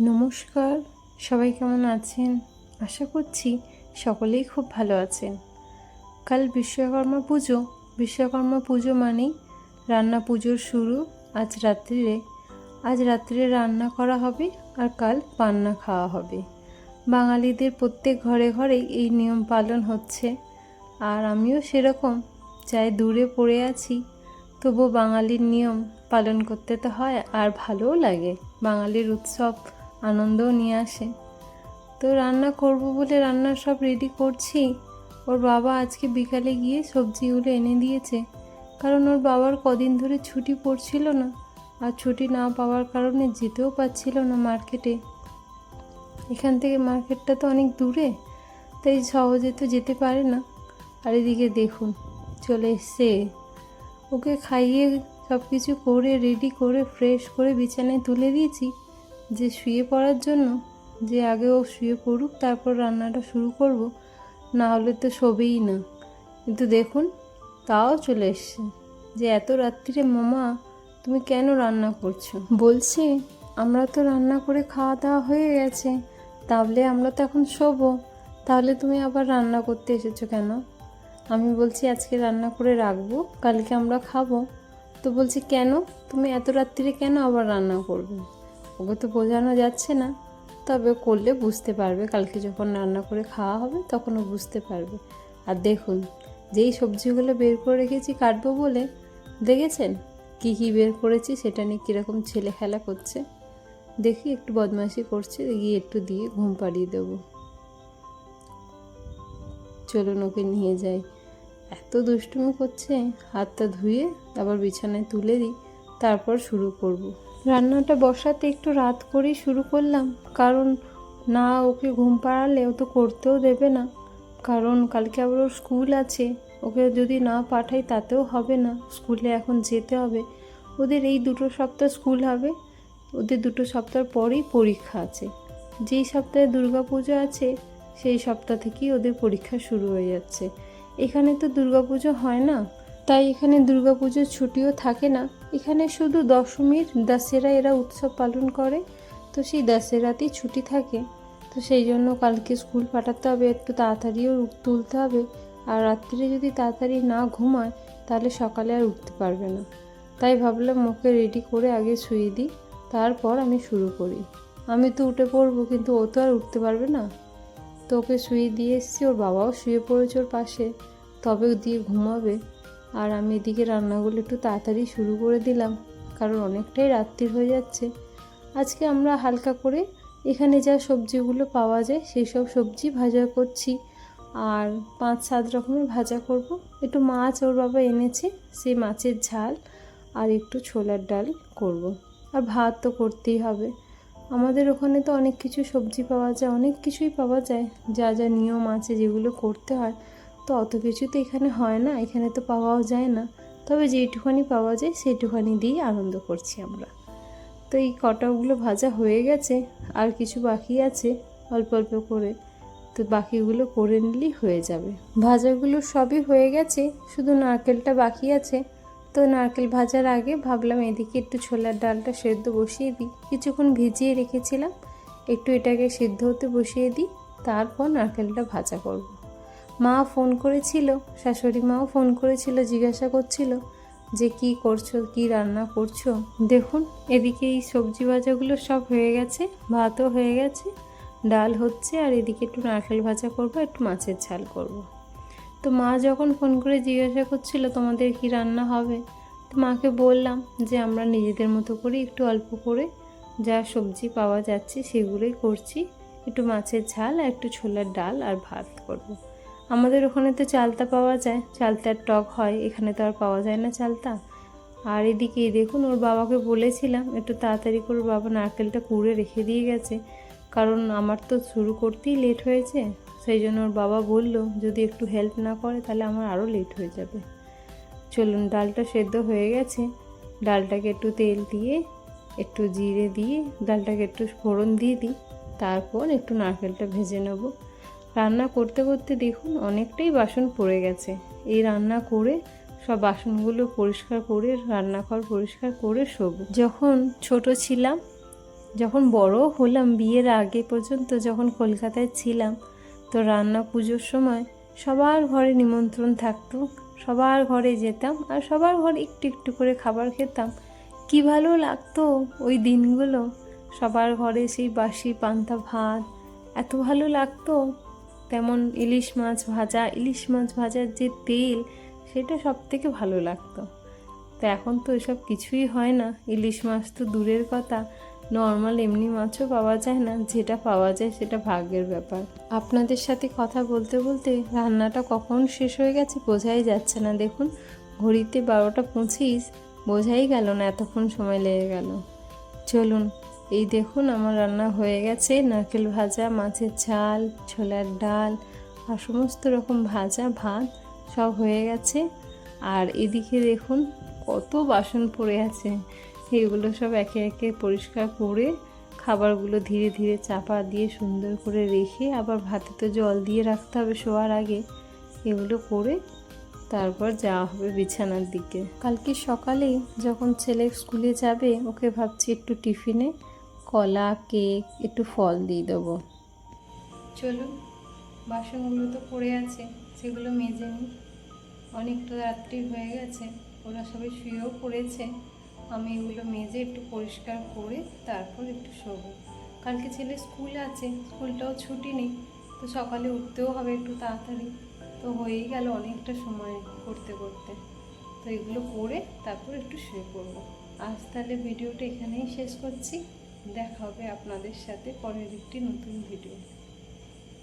নমস্কার, সবাই কেমন আছেন? আশা করছি সকলেই খুব ভালো আছেন। কাল বিশ্বকর্মা পুজো। বিশ্বকর্মা পুজো মানেই রান্না পুজোর শুরু আজ রাত্রিরে। আজ রাত্রে রান্না করা হবে আর কাল পান্না খাওয়া হবে। বাঙালিদের প্রত্যেক ঘরে ঘরে এই নিয়ম পালন হচ্ছে। আর আমিও সেরকম চাই দূরে পড়ে আছি তবু বাঙালির নিয়ম পালন করতে তো হয় আর ভালোও লাগে। বাঙালির উৎসব আনন্দও নিয়ে আসে। তো রান্না করব বলে রান্নার সব রেডি করছি। ওর বাবা আজকে বিকালে গিয়ে সবজিগুলো এনে দিয়েছে। কারণ ওর বাবার কদিন ধরে ছুটি পড়ছিল না। আর ছুটি না পাওয়ার কারণে যেতেও পারছিল না মার্কেটে। এখান থেকে মার্কেটটা তো অনেক দূরে, তাই সহজে তো যেতে পারে না। আর এদিকে দেখুন, চলে এসছে। ওকে খাইয়ে সব কিছু করে রেডি করে ফ্রেশ করে বিছানায় তুলে দিয়েছি। যে শুয়ে পড়ার জন্য, যে আগে ও শুয়ে পড়ুক, তারপর রান্নাটা শুরু করব, না হলে তো শোবেই না। কিন্তু দেখুন, তাও চলে এসছে যে এত রাত্রিরে মামা, তুমি কেন রান্না করছ? বলছে, আমরা তো রান্না করে খাওয়া দাওয়া হয়ে গেছে, তাহলে আমরা তো এখন শোবো, তাহলে তুমি আবার রান্না করতে এসেছ কেন? আমি বলছি, আজকে রান্না করে রাখব, কালকে আমরা খাব। তো বলছি, কেন? তুমি এত রাত্রিরে কেন আবার রান্না করবে? ওকে তো বোঝানো যাচ্ছে না। তবে করলে বুঝতে পারবে। কালকে যখন রান্না করে খাওয়া হবে, তখন ও বুঝতে পারবে। আর দেখুন, যেই সবজিগুলো বের করে রেখেছি কাটবো বলে, দেখেছেন? কী কী বের করেছি সেটা নিয়ে কীরকম ছেলে খেলা করছে? দেখি একটু বদমাইশি করছে, গিয়ে একটু দিয়ে ঘুম পাড়িয়ে দেবো। চলুন ওকে নিয়ে যাই। এত দুষ্টুমি করছে, হাতটা ধুয়ে আবার বিছানায় তুলে দিই, তারপর শুরু করব। রান্নাটা বসাতে একটু রাত করেই শুরু করলাম। কারণ না ওকে ঘুম পাড়ালে ও তো করতেও দেবে না। কারণ কালকে আবার ওর স্কুল আছে। ওকে যদি না পাঠাই তাতেও হবে না। স্কুলে এখন যেতে হবে। ওদের এই দুটো সপ্তাহ স্কুল হবে। ওদের দুটো সপ্তাহ পরেই পরীক্ষা আছে। যেই সপ্তাহে দুর্গা পুজো আছে, সেই সপ্তাহ থেকেই ওদের পরীক্ষা শুরু হয়ে যাচ্ছে। এখানে তো দুর্গাপুজো হয় না। তাই এখানে দুর্গাপুজোর ছুটিও থাকে না। এখানে শুধু দশমীর দাসেরা এরা উৎসব পালন করে, তো সেই দাসেরাতেই ছুটি থাকে। তো সেই জন্য কালকে স্কুল পাঠাতে হবে, একটু তাড়াতাড়িও তুলতে হবে। আর রাত্রিরে যদি তাড়াতাড়ি না ঘুমায়, তাহলে সকালে আর উঠতে পারবে না। তাই ভাবলাম ওকে রেডি করে আগে শুয়ে দিই, তারপর আমি শুরু করি। আমি তো উঠে পড়ব, কিন্তু ও তো আর উঠতে পারবে না। তো ওকে শুয়ে দিয়ে এসেছি, ওর বাবাও শুয়ে পড়েছে ওর পাশে। তবে দিয়ে ঘুমাবে। আর আমি এদিকে রান্নাগুলো একটু তাড়াতাড়ি শুরু করে দিলাম, কারণ অনেকটাই রাত্রি হয়ে যাচ্ছে। আজকে আমরা হালকা করে এখানে যা সবজিগুলো পাওয়া যায় সেই সব সবজি ভাজা করছি। আর পাঁচ সাত রকমের ভাজা করব। একটু মাছ ওর বাবা এনেছে, সেই মাছের ঝাল আর একটু ছোলার ডাল করব। আর ভাত তো করতেই হবে। আমাদের ওখানে তো অনেক কিছু সবজি পাওয়া যায়, অনেক কিছুই পাওয়া যায়। যা যা নিয়ম আছে যেগুলো করতে হয় তো অত কিছু তো এখানে হয় না, এখানে তো পাওয়াও যায় না। তবে যেইটুখানি পাওয়া যায়, সেইটুখানি দিয়েই আনন্দ করছি আমরা। তো এই কটাগুলো ভাজা হয়ে গেছে, আর কিছু বাকি আছে, অল্প অল্প করে। তো বাকিগুলো করে নিলেই হয়ে যাবে। ভাজাগুলো সবই হয়ে গেছে, শুধু নারকেলটা বাকি আছে। তো নারকেল ভাজার আগে ভাবলাম এদিকে একটু ছোলার ডালটা সেদ্ধ বসিয়ে দিই। কিছুক্ষণ ভিজিয়ে রেখেছিলাম, একটু এটাকে সিদ্ধ হতে বসিয়ে দিই, তারপর নারকেলটা ভাজা করব। মা ফোন করেছিল, শাশুড়ি মাও ফোন করেছিল, জিজ্ঞাসা করছিল যে কি করছ, কি রান্না করছ দেখুন, এদিকে এই সবজি ভাজাগুলো সব হয়ে গেছে, ভাতও হয়ে গেছে, ডাল হচ্ছে, আর এদিকে একটু নারকেল ভাজা করব, একটু মাছের ঝাল করব। তো মা যখন ফোন করে জিজ্ঞাসা করছিল তোমাদের কি রান্না হবে, তো মাকে বললাম যে আমরা নিজেদের মতো করে একটু অল্প করে যা সবজি পাওয়া যাচ্ছে সেগুলোই করছি, একটু মাছের ঝাল আর একটু ছোলার ডাল আর ভাত করব। আমাদের ওখানে তো চালতা পাওয়া যায়, চালতার টক হয়, এখানে তো আর পাওয়া যায় না চালতা। আর এদিকে দেখুন, ওর বাবাকে বলেছিলাম, একটু তাড়াতাড়ি করে বাবা নারকেলটা কুড়ে রেখে দিয়ে গেছে। কারণ আমার তো শুরু করতেই লেট হয়েছে, সেই জন্য ওর বাবা বলল, যদি একটু হেল্প না করে, তাহলে আমার আরও লেট হয়ে যাবে। চলুন, ডালটা সেদ্ধ হয়ে গেছে। ডালটাকে একটু তেল দিয়ে, একটু জিরে দিয়ে, ডালটাকে একটু ফোড়ন দিয়ে দিই, তারপর একটু নারকেলটা ভেজে নেব। রান্না করতে করতে দেখুন অনেকটাই বাসন পড়ে গেছে। এই রান্না করে সব বাসনগুলো পরিষ্কার করে, রান্নাঘর পরিষ্কার করে শোবো। যখন ছোট ছিলাম, যখন বড় হলাম, বিয়ের আগে পর্যন্ত যখন কলকাতায় ছিলাম, তো রান্না পুজোর সময় সবার ঘরে নিমন্ত্রণ থাকতো, সবার ঘরে যেতাম আর সবার ঘরে একটু একটু করে খাবার খেতাম। কি ভালো লাগতো ওই দিনগুলো, সবার ঘরে সেই বাসি পান্তা ভাত, এত ভালো লাগতো তেমন ইলিশ মাছ ভাজা, ইলিশ মাছ ভাজার যে তেল, সেটা সব থেকে ভালো লাগতো। তো এখন তো এসব কিছুই হয় না। ইলিশ মাছ তো দূরের কথা। নর্মাল এমনি মাছও পাওয়া যায় না। যেটা পাওয়া যায় সেটা ভাগ্যের ব্যাপার। আপনাদের সাথে কথা বলতে বলতে রান্নাটা কখন শেষ হয়ে গেছে বোঝাই যাচ্ছে না। দেখুন, ঘড়িতে বারোটা পঁচিশ। বোঝাই গেল না, এতক্ষণ সময় লেগে গেল। চলুন এই দেখুন আমার রান্না হয়ে গেছে। নারকেল ভাজা, মাছের ঝাল, ছোলার ডাল আর সমস্ত রকম ভাজা ভাত সব হয়ে গেছে। আর এদিকে দেখুন কত বাসন পড়ে আছে। এগুলো সব একে একে পরিষ্কার করে খাবারগুলো ধীরে ধীরে চাপা দিয়ে সুন্দর করে রেখে আবার ভাতে তো জল দিয়ে রাখতে হবে শোয়ার আগে। এগুলো করে তারপর যাওয়া হবে বিছানার দিকে। কালকে সকালে যখন ছেলে স্কুলে যাবে, ওকে ভাবছি একটু টিফিনে কলা, কেক, একটু ফল দিয়ে দেবো। চলুন, বাসনগুলো তো পড়ে আছে, সেগুলো মেজে নিই। অনেকটা রাত্রি হয়ে গেছে, ওরা সবাই শুয়েও পড়েছে। আমি এগুলো মেজে একটু পরিষ্কার করে তারপর একটু শোবো। কালকে ছেলে স্কুল আছে, স্কুলটাও ছুটি নেই, তো সকালে উঠতেও হবে একটু তাড়াতাড়ি। তো হয়েই গেল অনেকটা সময় করতে করতে। তো এগুলো করে তারপর একটু শুয়ে পড়ব। আজ তাহলে ভিডিওটা এখানেই শেষ করছি। দেখা হবে আপনাদের সাথে পরের একটি নতুন ভিডিও